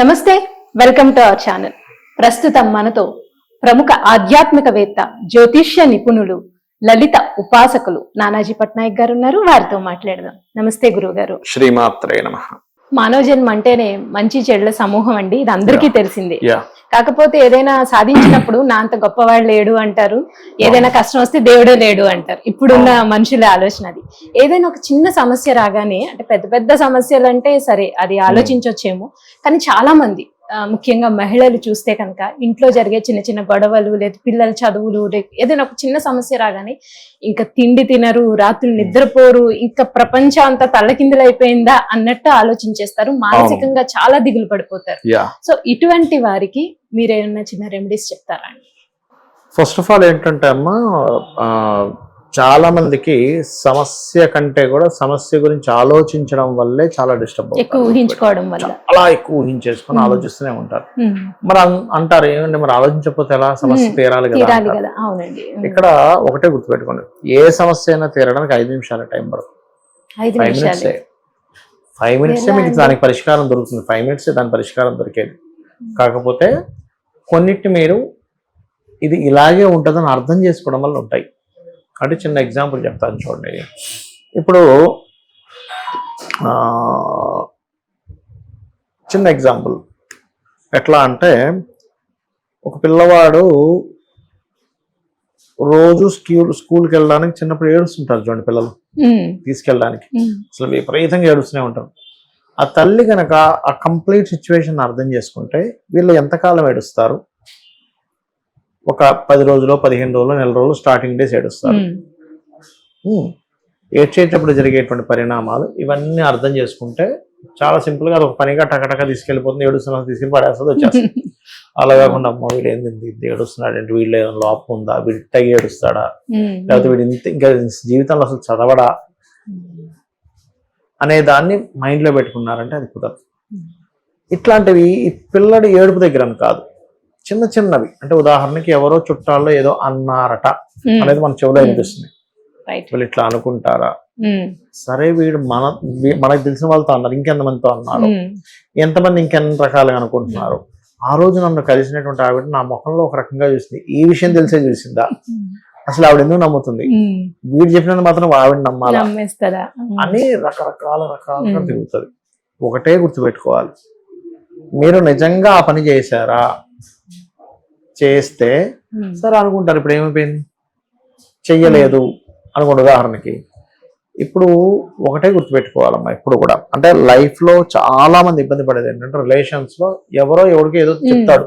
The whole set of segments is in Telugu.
నమస్తే వెల్కమ్ టు అవర్ ఛానల్. ప్రస్తుతం మనతో ప్రముఖ ఆధ్యాత్మికవేత్త జ్యోతిష్య నిపుణులు లలిత ఉపాసకులు నానాజీ పట్నాయక్ గారు ఉన్నారు. వారితో మాట్లాడదాం. నమస్తే గురువు గారు శ్రీమాత్రే నమ. మానవ జన్మ అంటేనే మంచి చెడుల సమూహం అండి. ఇది అందరికీ తెలిసిందే. కాకపోతే ఏదైనా సాధించినప్పుడు నా అంత గొప్పవాడు లేడు అంటారు. ఏదైనా కష్టం వస్తే దేవుడే లేడు అంటారు. ఇప్పుడున్న మనుషుల ఆలోచన అది. ఏదైనా ఒక చిన్న సమస్య రాగానే అంటే పెద్ద పెద్ద సమస్యలు అంటే సరే అది ఆలోచించవచ్చేమో కానీ చాలా మంది ముఖ్యంగా మహిళలు చూస్తే కనుక ఇంట్లో జరిగే చిన్న చిన్న గొడవలు లేదా పిల్లల చదువులు ఏదైనా ఒక చిన్న సమస్య రాగానే ఇంకా తిండి తినరు రాత్రులు నిద్రపోరు ఇంకా ప్రపంచం అంతా తల్లకిందులైపోయిందా అన్నట్టు ఆలోచించేస్తారు. మానసికంగా చాలా దిగులు పడిపోతారు. సో ఇటువంటి వారికి మీరేమన్నా చిన్న రెమెడీస్ చెప్తారా? ఫస్ట్ ఆఫ్ ఆల్ ఏంటంటే అమ్మ చాలా మందికి సమస్య కంటే కూడా సమస్య గురించి ఆలోచించడం వల్లే చాలా డిస్టర్బ్ ఊహించుకోవడం వల్ల. చాలా ఎక్కువ ఊహించేసుకొని Hmm. ఆలోచిస్తూనే ఉంటారు. ఉమ్, మరి అంటారు ఏమంటే మరి ఆలోచించకపోతే ఎలా సమస్య Hmm. తీరాలి కదా ఇక్కడ ఒకటే గుర్తుపెట్టుకోండి. ఏ సమస్య అయినా తీరడానికి ఐదు నిమిషాల టైం పడుతుంది. ఫైవ్ మినిట్స్ ఫైవ్ మినిట్స్ మీకు? దానికి పరిష్కారం దొరుకుతుంది. ఫైవ్ మినిట్స్ దాని పరిష్కారం దొరికేది. కాకపోతే కొన్నిటిని మీరు ఇది ఇలాగే ఉంటుందని అర్థం చేసుకోవడం వల్ల ఉంటాయి. అంటే చిన్న ఎగ్జాంపుల్ చెప్తాను చూడండి. ఇప్పుడు చిన్న ఎగ్జాంపుల్ ఎట్లా అంటే ఒక పిల్లవాడు రోజు స్కూల్ స్కూల్కి వెళ్ళడానికి చిన్నప్పుడు ఏడుస్తుంటారు చూడండి పిల్లలు. తీసుకెళ్ళడానికి. అసలు విపరీతంగా ఏడుస్తూనే ఉంటాం ఆ తల్లి కనుక ఆ కంప్లీట్ సిచ్యువేషన్ అర్థం చేసుకుంటే వీళ్ళు ఎంతకాలం ఏడుస్తారు? ఒక పది రోజులు పదిహేను రోజులు నెల రోజులు స్టార్టింగ్ డేస్ ఏడుస్తారు. ఏడ్చేటప్పుడు జరిగేటువంటి పరిణామాలు ఇవన్నీ అర్థం చేసుకుంటే చాలా సింపుల్గా అది ఒక పనిగా టకటక తీసుకెళ్ళిపోతుంది ఏడుస్తున్నా తీసుకెళ్ళి పడేస్తుంది వచ్చేస్తుంది. అలా కాకుండా అమ్మ వీడు ఏంది ఏడుస్తున్నాడు అంటే వీళ్ళు ఏదైనా లోపం ఉందా? వీడు ఏడుస్తాడా? లేకపోతే వీడు ఇంత ఇంకా జీవితంలో అసలు చదవడా? అనే దాన్ని మైండ్లో పెట్టుకున్నారంటే అది కుదరదు. ఇట్లాంటివి ఈ పిల్లడి ఏడుపు దగ్గర కాదు. చిన్న చిన్నవి. అంటే ఉదాహరణకి ఎవరో చుట్టాల్లో ఏదో అన్నారట ఉమ్, అనేది మన చెవులో వినిపిస్తుంది. రైట్ వీళ్ళు ఇట్లా అనుకుంటారా? సరే వీడు మన మనకు తెలిసిన వాళ్ళతో అన్నారు ఇంకెంతమందితో అన్నారు? ఎంతమంది ఇంకెన్ని రకాలుగా అనుకుంటున్నారు? ఆ రోజు నన్ను కలిసినటువంటి ఆవిడ నా ముఖంలో ఒక రకంగా చూసింది. ఈ విషయం తెలిసే చూసిందా? అసలు ఆవిడ ఎందుకు నమ్ముతుంది? వీడు చెప్పినందుకు మాత్రం ఆవిడ నమ్మాలా? అని రకరకాల రకాలుగా. తిరుగుతుంది. ఒకటే గుర్తుపెట్టుకోవాలి. మీరు నిజంగా ఆ పని చేశారా? చేస్తే సరే అనుకుంటారు. ఇప్పుడు ఏమైపోయింది? చెయ్యలేదు అనుకోండి ఉదాహరణకి. ఇప్పుడు ఒకటే గుర్తుపెట్టుకోవాలమ్మా ఇప్పుడు కూడా. అంటే లైఫ్లో చాలా మంది ఇబ్బంది పడేది ఏంటంటే రిలేషన్స్లో ఎవరో ఎవరికి ఏదో చెప్తాడు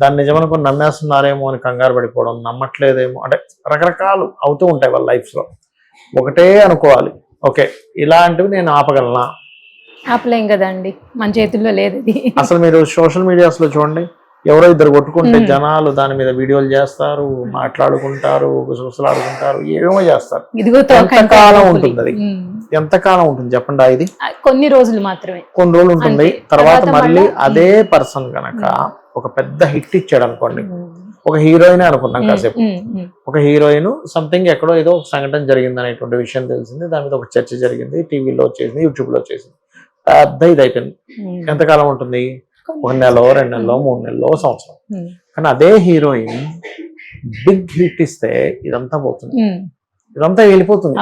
దాన్ని నిజమనుకుని నమ్మేస్తున్నారేమో అని కంగారు పడిపోవడం నమ్మట్లేదేమో అంటే రకరకాలు అవుతూ ఉంటాయి వాళ్ళ లైఫ్లో. ఒకటే అనుకోవాలి. ఓకే ఇలాంటివి నేను ఆపగలనా? ఆపలేం కదండి. మన చేతుల్లో లేదు అసలు మీరు సోషల్ మీడియాస్లో చూడండి. ఎవరో ఇద్దరు కొట్టుకుంటే. జనాలు దాని మీద వీడియోలు చేస్తారు మాట్లాడుకుంటారు గుసగుసలాడుకుంటారు ఏమేమో చేస్తారు. ఎంతకాలం ఉంటుంది అది? ఎంతకాలం ఉంటుంది చెప్పండి ఇది? కొన్ని రోజులు మాత్రమే. కొన్ని రోజులు ఉంటుంది. తర్వాత మళ్ళీ అదే పర్సన్ గనక ఒక పెద్ద హిట్ ఇచ్చాడు అనుకోండి. ఒక హీరోయిన్ అనుకున్నాం కాసేపు. ఒక హీరోయిన్ సంథింగ్ ఎక్కడో ఏదో ఒక సంఘటన జరిగింది అనేటువంటి విషయం తెలిసింది. దాని మీద ఒక చర్చ జరిగింది టీవీలో వచ్చేసింది యూట్యూబ్లో వచ్చేసింది పెద్ద ఇది అయిపోయింది. ఎంతకాలం ఉంటుంది? ఒక నెల రెండు నెలలో మూడు నెలలో సంవత్సరం. కానీ అదే హీరోయిన్ బిగ్ హిట్ ఇస్తే ఇదంతా పోతుంది. ఇదంతా వెళ్ళిపోతుంది.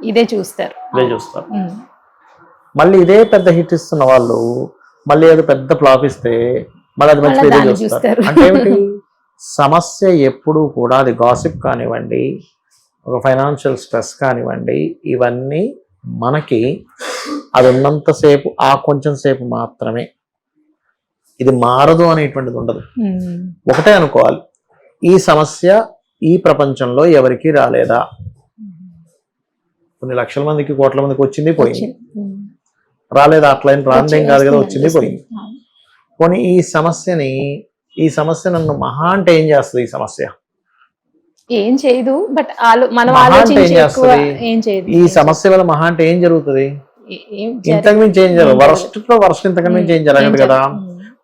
ఇదే చూస్తారు. ఇదే చూస్తారు. మళ్ళీ ఇదే పెద్ద హిట్ ఇస్తున్న వాళ్ళు మళ్ళీ ఏదో పెద్ద ఫ్లాప్ ఇస్తే మళ్ళీ అది మంచి ఇదే చూస్తారు. అంటే ఏమిటి? సమస్య ఎప్పుడూ కూడా అది గాసిప్ కానివ్వండి ఒక ఫైనాన్షియల్ స్ట్రెస్ కానివ్వండి ఇవన్నీ మనకి అది ఉన్నంతసేపు ఆ కొంచెం సేపు మాత్రమే ఇది మారదు అనేటువంటిది ఉండదు. ఒకటే అనుకోవాలి. ఈ సమస్య ఈ ప్రపంచంలో ఎవరికి రాలేదా? కొన్ని లక్షల మందికి కోట్ల మందికి వచ్చింది పోయింది. రాలేదా? అట్లా ఏం రాందేం కాదు కదా వచ్చింది పోయింది. పోనీ ఈ సమస్యని ఈ సమస్య నన్ను మహా అంటే ఏం చేస్తుంది ఈ సమస్య? ఏం చేయదు బట్ మనం ఏం చేయదు. ఈ సమస్య వల్ల మహా అంటే ఏం జరుగుతుంది. ఇంతకు మించి ఏం జరగదు. వరస్ట్లో వరస్ట్ ఇంతకు మించి ఏం జరగదు కదా.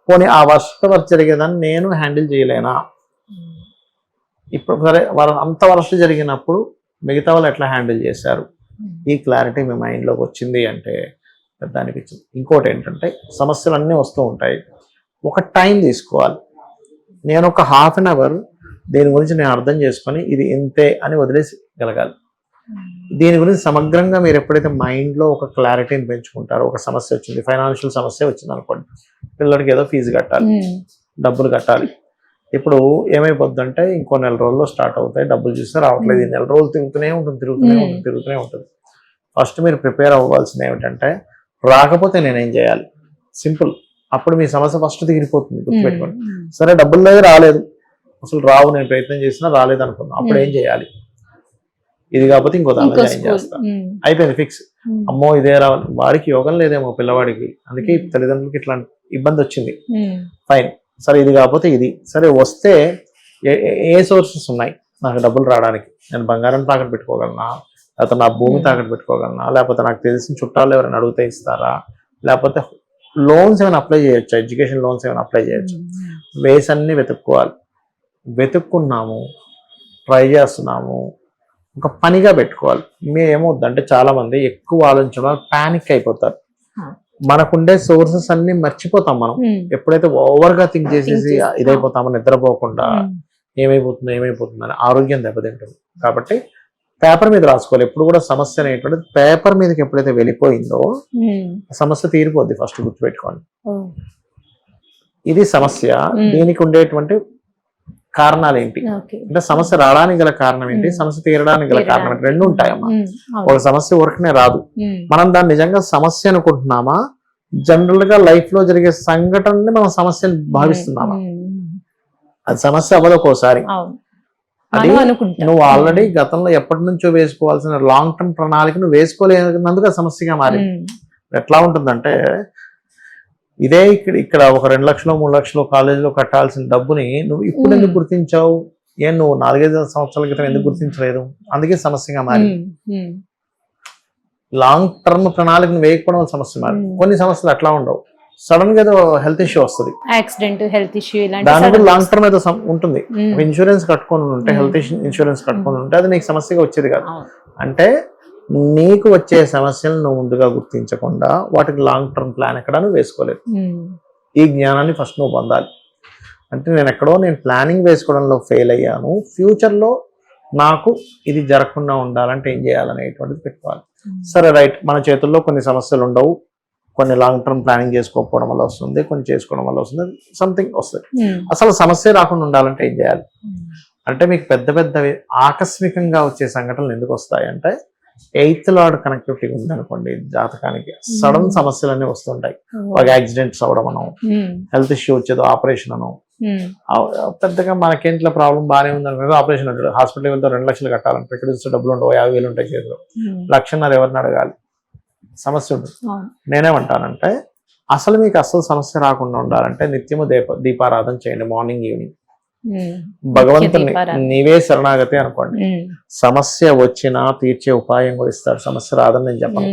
పోనీ ఆ వర్స్ట్ వర్స్ట్ జరిగేదాన్ని నేను హ్యాండిల్ చేయలేనా? ఇప్పుడు సరే వర- అంత వరస్ట్ జరిగినప్పుడు మిగతా వాళ్ళు ఎట్లా హ్యాండిల్ చేశారు? ఉమ్, ఈ క్లారిటీ మీ మైండ్లోకి వచ్చింది అంటే పెద్ద అనిపించింది ఇంకోటి ఏంటంటే సమస్యలు అన్నీ వస్తూ ఉంటాయి. ఒక టైం తీసుకోవాలి. నేను ఒక హాఫ్ అన్ అవర్ దీని గురించి నేను అర్థం చేసుకొని ఇది ఇంతే అని వదిలేసి గలగాలి. దీని గురించి సమగ్రంగా మీరు ఎప్పుడైతే మైండ్లో ఒక క్లారిటీని పెంచుకుంటారో ఒక సమస్య వచ్చింది ఫైనాన్షియల్ సమస్య వచ్చింది అనుకోండి పిల్లడికి ఏదో ఫీజు కట్టాలి ఉమ్, డబ్బులు కట్టాలి. ఇప్పుడు ఏమైపోద్దంటే ఇంకో నెల రోజుల్లో స్టార్ట్ అవుతాయి డబ్బులు చూస్తే రావట్లేదు. ఈ నెల రోజులు తిరుగుతూనే ఉంటుంది తిరుగుతూనే Hmm. ఉంటుంది తిరుగుతూనే ఉంటుంది. ఫస్ట్ మీరు ప్రిపేర్ అవ్వాల్సింది ఏమిటంటే రాకపోతే నేనేం చేయాలి? సింపుల్ అప్పుడు మీ సమస్య ఫస్ట్ తీరిపోతుంది గుర్తుపెట్టుకోండి. సరే డబ్బులు లేదు రాలేదు. అసలు రావు నేను ప్రయత్నం చేసినా రాలేదు అనుకున్నాను అప్పుడు ఏం చేయాలి? ఇది కాకపోతే ఇంకో స్కూల్ చేస్తా. అయిపోయింది ఫిక్స్ అమ్మో ఇదే రావాలి వాడికి యోగం లేదేమో పిల్లవాడికి. అందుకే తల్లిదండ్రులకి ఇట్లాంటి ఇబ్బంది వచ్చింది. ఫైన్ సరే ఇది కాకపోతే ఇది. సరే వస్తే ఏ సోర్సెస్ ఉన్నాయి? నాకు డబ్బులు రావడానికి. నేను బంగారం తాకట్టు పెట్టుకోగలనా? లేకపోతే నా భూమి. తాకట్టు పెట్టుకోగలనా? లేకపోతే నాకు తెలిసిన చుట్టాలు ఎవరైనా అడిగితే ఇస్తారా? లేకపోతే లోన్స్ ఏమైనా అప్లై చేయొచ్చు? ఎడ్యుకేషన్ లోన్స్ ఏమైనా అప్లై చేయొచ్చు? వేస్ అన్ని వెతుక్కోవాలి. వెతుక్కున్నాము. ట్రై చేస్తున్నాము. ఒక పనిగా పెట్టుకోవాలి. మీరు ఏమవుద్దంటే చాలా మంది ఎక్కువ ఆలోచించడం వల్ల పానిక్ అయిపోతారు. మనకుండే సోర్సెస్ అన్ని మర్చిపోతాం మనం. ఎప్పుడైతే ఓవర్గా థింక్ చేసేసి ఇదైపోతామో నిద్రపోకుండా ఏమైపోతుందో ఏమైపోతుందో అని ఆరోగ్యం దెబ్బతింటుంది. కాబట్టి పేపర్ మీద రాసుకోవాలి. ఎప్పుడు కూడా సమస్య అనేటువంటిది పేపర్ మీదకి ఎప్పుడైతే వెళ్ళిపోయిందో సమస్య తీరిపోద్ది. ఫస్ట్ గుర్తుపెట్టుకోండి. ఇది సమస్య. దీనికి ఉండేటువంటి కారణాలు ఏంటి అంటే సమస్య రావడానికి గల కారణం ఏంటి. సమస్య తీరడానికి గల కారణం ఏంటి? రెండు ఉంటాయమ్మా. ఒక సమస్య ఊరికనే రాదు. మనం దాన్ని నిజంగా సమస్య అనుకుంటున్నామా? జనరల్గా లైఫ్లో జరిగే సంఘటనని మనం సమస్యను భావిస్తున్నామా? అది సమస్య అవ్వదు ఒక్కోసారి. అది నువ్వు ఆల్రెడీ గతంలో ఎప్పటి నుంచో వేసుకోవాల్సిన లాంగ్ టర్మ్ ప్రణాళిక నువ్వు వేసుకోలేనందుకు సమస్యగా మారింది. ఎట్లా ఉంటుందంటే ఇదే ఇక్కడ ఇక్కడ ఒక రెండు లక్షలు మూడు లక్షలు కాలేజీలో కట్టాల్సిన డబ్బుని నువ్వు ఇప్పుడు. ఎందుకు గుర్తించావు? ఏం నువ్వు నాలుగైదు సంవత్సరాల క్రితం ఎందుకు గుర్తించలేదు? అందుకే సమస్యగా ఉమ్, లాంగ్ టర్మ్ ప్రణాళికను వేయకపోవడం వల్ల సమస్య Hmm. కొన్ని సమస్యలు అట్లా ఉండవు. సడన్గా ఏదో హెల్త్ ఇష్యూ వస్తుంది. యాక్సిడెంట్ హెల్త్ ఇష్యూ దాని sudden- లాంగ్ టర్మ్ ఏదో ఉంటుంది. ఇన్సూరెన్స్ కట్టుకొని ఉంటే. హెల్త్ ఇన్సూరెన్స్ కట్టుకొని ఉంటే అది నీకు సమస్యగా వచ్చేది కాదు. అంటే నీకు వచ్చే సమస్యలను నువ్వు ముందుగా గుర్తించకుండా వాటికి లాంగ్ టర్మ్ ప్లాన్ ఎక్కడ నువ్వు వేసుకోలేదు ఉమ్, ఈ జ్ఞానాన్ని ఫస్ట్ నువ్వు పొందాలి. అంటే నేను ఎక్కడో నేను ప్లానింగ్ వేసుకోవడంలో ఫెయిల్ అయ్యాను. ఫ్యూచర్లో నాకు ఇది జరగకుండా ఉండాలంటే ఏం చేయాలనేటువంటిది పెట్టుకోవాలి. సరే రైట్ మన చేతుల్లో కొన్ని సమస్యలు ఉండవు. కొన్ని లాంగ్ టర్మ్ ప్లానింగ్ చేసుకోకపోవడం వల్ల వస్తుంది. కొన్ని చేసుకోవడం వల్ల వస్తుంది. సంథింగ్ వస్తుంది. ఉమ్, అసలు సమస్య రాకుండా ఉండాలంటే ఏం చేయాలి? అంటే మీకు పెద్ద పెద్దవి ఆకస్మికంగా వచ్చే సంఘటనలు ఎందుకు వస్తాయి? అంటే ఎయిత్ లార్డ్ కనెక్టివిటీ ఉందనుకోండి జాతకానికి. సడన్ సమస్యలన్నీ వస్తుంటాయి. ఒక యాక్సిడెంట్స్ అవ్వడం అను ఉమ్, హెల్త్ ఇష్యూ వచ్చేది ఆపరేషన్ అను పెద్దగా మనకేంట్లో ప్రాబ్లం బాగానే ఉంది అనుకో ఆపరేషన్ అంటాడు. హాస్పిటల్ వెళ్తే రెండు లక్షలు కట్టాలంటే ఇక్కడ చూస్తే డబ్బులు ఉండవు యాభై వేలు ఉంటాయి చేతిలో. లక్షన్నర ఎవరిని అడగాలి? సమస్య ఉంటుంది. నేనేమంటానంటే అసలు మీకు అసలు సమస్య రాకుండా ఉండాలంటే నిత్యము దీప దీపారాధన చేయండి మార్నింగ్ ఈవినింగ్. భగవంతుని. నీవే శరణాగతి అనుకోండి. సమస్య వచ్చినా తీర్చే ఉపాయం కూడా ఇస్తాడు సమస్య రాదని నేను చెప్పను.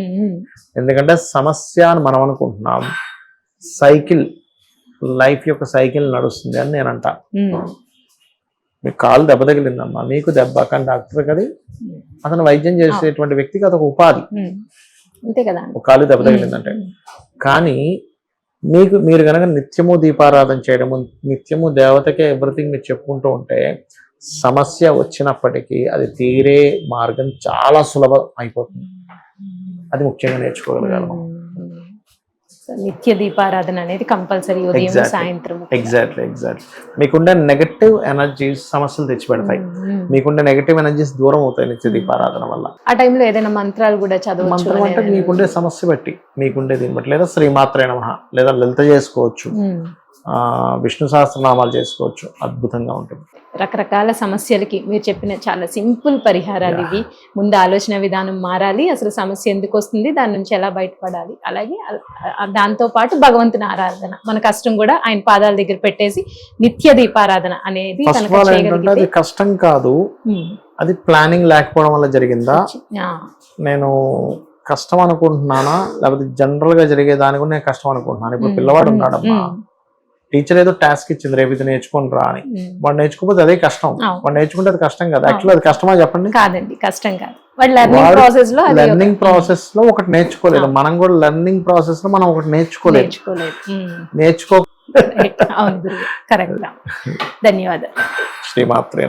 ఎందుకంటే సమస్య అని మనం అనుకుంటున్నాం. సైకిల్ లైఫ్ యొక్క సైకిల్ నడుస్తుంది అని నేను అంటా. మీకు కాలు దెబ్బ తగిలిందమ్మా. మీకు దెబ్బ. కానీ డాక్టర్ కదా అతను వైద్యం చేసేటువంటి వ్యక్తికి అదొక ఉపాధి. అంతే కదా. ఒక కాలు దెబ్బ తగిలిందంటే. కానీ మీకు మీరు కనుక నిత్యము దీపారాధన చేయడము నిత్యము దేవతకే ఎవ్రీథింగ్ మీరు చెప్పుకుంటూ ఉంటే సమస్య వచ్చినప్పటికీ అది తీరే మార్గం చాలా సులభం అయిపోతుంది. అది ముఖ్యంగా నేర్చుకోగలగాలి నిత్య దీపారాధన అనేది కంపల్సరీ ఉదయం. సాయంత్రం ఎగ్జాక్ట్లీ ఎగ్జాక్ట్లీ మీకుండే నెగటివ్ ఎనర్జీస్ సమస్యలు తెచ్చిపెడతాయి ఉమ్, ఉమ్. మీకుండే నెగటివ్ ఎనర్జీస్ దూరం అవుతాయి నిత్య దీపారాధన వల్ల ఆ టైంలో ఏదైనా మంత్రాలు కూడా చదవచ్చు మంత్రం అంటే. మీకుండే సమస్య బట్టి మీకుండే దీన్ని బట్టి లేదా శ్రీమాత్రే నమ లేదా లలిత చేసుకోవచ్చు. ఆ, విష్ణు సహస్రనామాలు చేసుకోవచ్చు అద్భుతంగా ఉంటుంది రకరకాల సమస్యలకి మీరు చెప్పిన చాలా సింపుల్ పరిహారాలు ఇవి. ముందు ఆలోచన విధానం మారాలి అసలు సమస్య ఎందుకు వస్తుంది దాని నుంచి ఎలా బయటపడాలి అలాగే దాంతో పాటు భగవంతుని ఆరాధన. మన కష్టం కూడా ఆయన పాదాల దగ్గర పెట్టేసి నిత్య దీపారాధన అనేది అది కష్టం కాదు. అది ప్లానింగ్ లేకపోవడం వల్ల జరిగిందా? నేను కష్టం అనుకుంటున్నానా? లేకపోతే జనరల్గా జరిగే దాని కూడా నేను కష్టం అనుకుంటున్నాను? ఇప్పుడు పిల్లవాడు ఉన్నాడమ్మా. టీచర్ ఏదో టాస్క్ ఇచ్చింది రేపు ఇది నేర్చుకుని రా అని ఉమ్. వాడు నేర్చుకోకపోతే అదే కష్టం. వాడు నేర్చుకుంటే అది కష్టం కదా యాక్చువల్ అది కష్టమా చెప్పండి కాదండి కష్టం కాదు లెర్నింగ్ ప్రాసెస్లో అది ఒక- లెర్నింగ్ ప్రాసెస్లో ఒకటి నేర్చుకోలేదు మనం కూడా లెర్నింగ్ ప్రాసెస్లో మనం ఒకటి నేర్చుకోలేదు ఉమ్. నేర్చుకో. అవును కరెక్ట్ ధన్యవాదాలు శ్రీమాత్రే.